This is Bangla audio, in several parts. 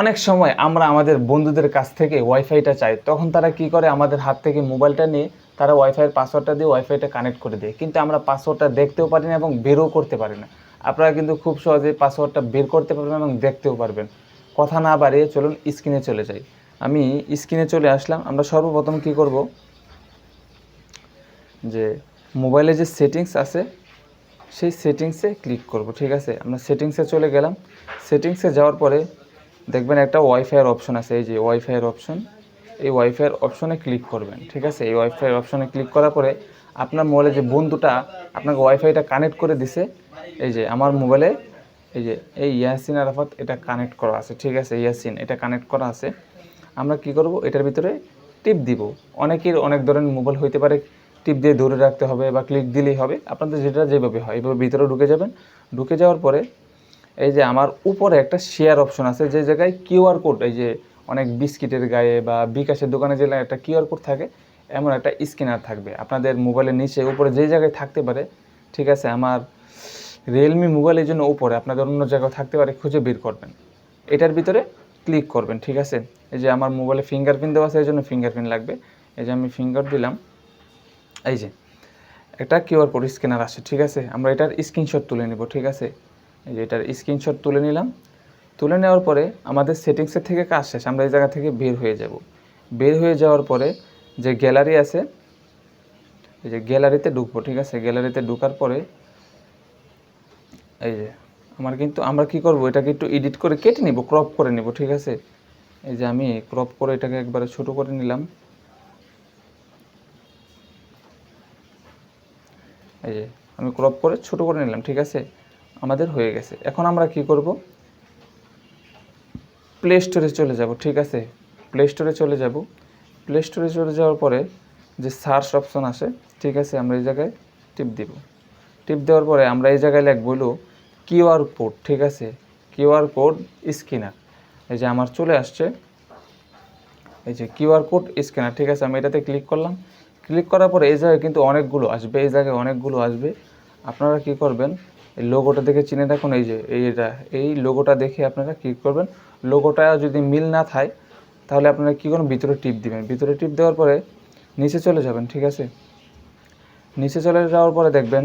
অনেক সময় আমরা আমাদের বন্ধুদের কাছ থেকে ওয়াইফাইটা চাই, তখন তারা কি করে? আমাদের হাত থেকে মোবাইলটা নিয়ে তারা ওয়াইফাইয়ের পাসওয়ার্ডটা দিয়ে ওয়াইফাইটা কানেক্ট করে দেয়। কিন্তু আমরা পাসওয়ার্ডটা দেখতেও পারি না এবং বেরও করতে পারি না। আপনারা কিন্তু খুব সহজেই পাসওয়ার্ডটা বের করতে পারবেন এবং দেখতেও পারবেন। কথা না বাড়িয়ে চলুন স্ক্রিনে চলে যাই। আমি স্ক্রিনে চলে আসলাম। আমরা সর্বপ্রথম কি করব? যে মোবাইলে যে সেটিংস আছে, সেই সেটিংসে ক্লিক করব। ঠিক আছে? আমরা সেটিংসে চলে গেলাম। সেটিংসে যাওয়ার পরে দেখবেন একটা ওয়াইফাইয়ের অপশন আছে, এই যে ওয়াইফাইয়ের অপশন এই ওয়াইফাইয়ের অপশনে ক্লিক করবেন, ঠিক আছে? এই ওয়াইফাইয়ের অপশনে ক্লিক করার পরে আপনার মোবাইলে যে বন্ধুটা আপনাকে ওয়াইফাইটা কানেক্ট করে দিছে, এই যে আমার মোবাইলে এই যে, এই ইয়াসিন আরাফাত এটা কানেক্ট করা আছে, ঠিক আছে? ইয়াসিন, এটা কানেক্ট করা আছে। আমরা কি করব? এটার ভিতরে টিপ দিব। অনেকের অনেক ধরনের মোবাইল হইতে পারে টিপ দিয়ে ধরে রাখতে হবে বা ক্লিক দিলেই হবে। আপনাদের যেটা যেভাবে হয় এইভাবে ভিতরে ঢুকে যাবেন। ঢুকে যাওয়ার পরে এই যে আমার উপরে একটা শেয়ার অপশন আছে, যে জায়গায় কিউআর কোড এই যে অনেক বিস্কিটের গায়ে বা বিকাশের দোকানে যে একটা কিউআর কোড থাকে, এমন একটা স্ক্যানার থাকবে। আপনাদের মোবাইলের নিচে, উপরে যেই জায়গায় থাকতে পারে, ঠিক আছে, আমার রিয়েলমি মোবাইলের জন্য উপরে, আপনাদের অন্য জায়গায় থাকতে পারে, খুঁজে বের করবেন। এটার ভিতরে ক্লিক করবেন, ঠিক আছে? এই যে আমার মোবাইলে ফিঙ্গারপ্রিন্ট দেওয়া আছে এই জন্য ফিঙ্গারপ্রিন্ট লাগবে। এই যে আমি ফিঙ্গার দিলাম, এই যে একটা কিউআর কোড স্ক্যানার আছে ঠিক আছে? আমরা এটার স্ক্রিনশট তুলে নেব, ঠিক আছে? এই যে এটার স্ক্রিনশট তুলে নিলাম। তুলে নেওয়ার পরে আমাদের সেটিংসের থেকে কাজ শেষ, আমরা এই জায়গা থেকে বের হয়ে যাব। বের হয়ে যাওয়ার পরে যে গ্যালারি আছে, এই যে গ্যালারিতে ঢুকবো, ঠিক আছে? গ্যালারিতে ঢোকার পরে এই যে আমার কিন্তু, আমরা কি করব? এটাকে একটু এডিট করে কেটে নিব ক্রপ করে নিব, ঠিক আছে? এই যে আমি ক্রপ করে এটাকে একবারে ছোট করে নিলাম। এই যে আমি ক্রপ করে ছোট করে নিলাম, ঠিক আছে? আমাদের হয়ে গেছে। এখন আমরা কি করব? প্লে স্টোরে চলে যাব, ঠিক আছে? প্লে স্টোরে চলে যাব। প্লে স্টোরে চলে যাওয়ার পরে যে সার্চ অপশন আসে, ঠিক আছে, আমরা এই জায়গায় টিপ দিব। টিপ দেওয়ার পরে আমরা এই জায়গায় লিখব হলো কিউআর কোড ঠিক আছে? কিউআর কোড স্ক্যানার এই যে আমার চলে আসছে। এই যে কিউআর কোড স্ক্যানার ঠিক আছে? আমি এটাতে ক্লিক করলাম। ক্লিক করার পরে এই জায়গায় কিন্তু অনেকগুলো আসবে, এই জায়গায় অনেকগুলো আসবে। আপনারা কি করবেন? এই লোগোটা দেখে চিনে রাখুন। এই যে, এই এটা, এই লোগোটা দেখে আপনারা কি করবেন। লোগোটা যদি মিল না থাকে তাহলে আপনারা কী করুন, ভিতরে টিপ দিবেন। ভিতরে টিপ দেওয়ার পরে নিচে চলে যাবেন, ঠিক আছে? নিচে চলে যাওয়ার পরে দেখবেন,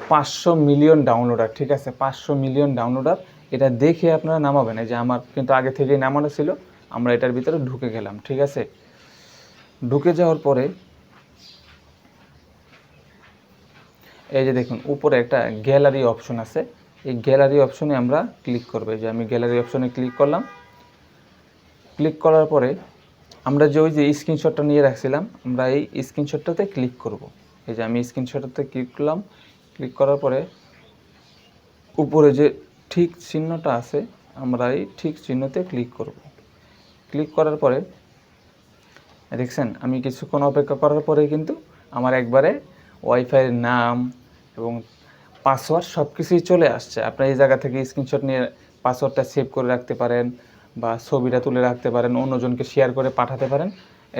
পাঁচশো মিলিয়ন ডাউনলোডার ঠিক আছে? পাঁচশো মিলিয়ন ডাউনলোডার এটা দেখে আপনারা নামাবেন। এই যে আমার কিন্তু আগে থেকেই নামানো ছিল, আমরা এটার ভিতরে ঢুকে গেলাম, ঠিক আছে? ঢুকে যাওয়ার পরে এই যে দেখুন, উপরে একটা গ্যালারি অপশন আছে। এই গ্যালারি অপশনে আমরা ক্লিক করব। এই যে আমি গ্যালারি অপশনে ক্লিক করলাম। ক্লিক করার পরে আমরা যে ওই যে স্ক্রিনশটটা নিয়ে রাখছিলাম, আমরা এই স্ক্রিনশটটাতে ক্লিক করব। এই যে আমি স্ক্রিনশটটাতে ক্লিক করলাম। ক্লিক করার পরে উপরে যে ঠিক চিহ্নটা আছে, আমরা এই ঠিক চিহ্নতে ক্লিক করব। ক্লিক করার পরে দেখছেন, আমি কিছুক্ষণ অপেক্ষা করার পরে কিন্তু আমার একবারে ওয়াইফাইয়ের নাম এবং পাসওয়ার্ড সব কিছুই চলে আসছে। আপনার এই জায়গা থেকে স্ক্রিনশট নিয়ে পাসওয়ার্ডটা সেভ করে রাখতে পারেন বা ছবিটা তুলে রাখতে পারেন, অন্যজনকে শেয়ার করে পাঠাতে পারেন।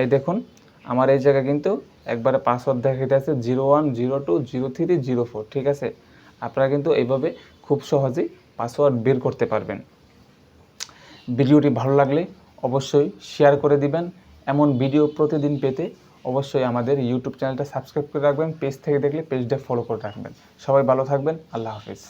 এই দেখুন, আমার এই জায়গা কিন্তু একবারে পাসওয়ার্ড দেখাতে আছে zero one zero two zero three zero four ঠিক আছে? আপনারা কিন্তু এইভাবে খুব সহজেই পাসওয়ার্ড বের করতে পারবেন। ভিডিওটি ভালো লাগলে অবশ্যই শেয়ার করে দিবেন। এমন ভিডিও প্রতিদিন পেতে অবশ্যই আমাদের ইউটিউব চ্যানেলটা সাবস্ক্রাইব করে রাখবেন পেজ থেকে দেখলে পেজটা ফলো করে রাখবেন। সবাই ভালো থাকবেন, আল্লাহ হাফিজ।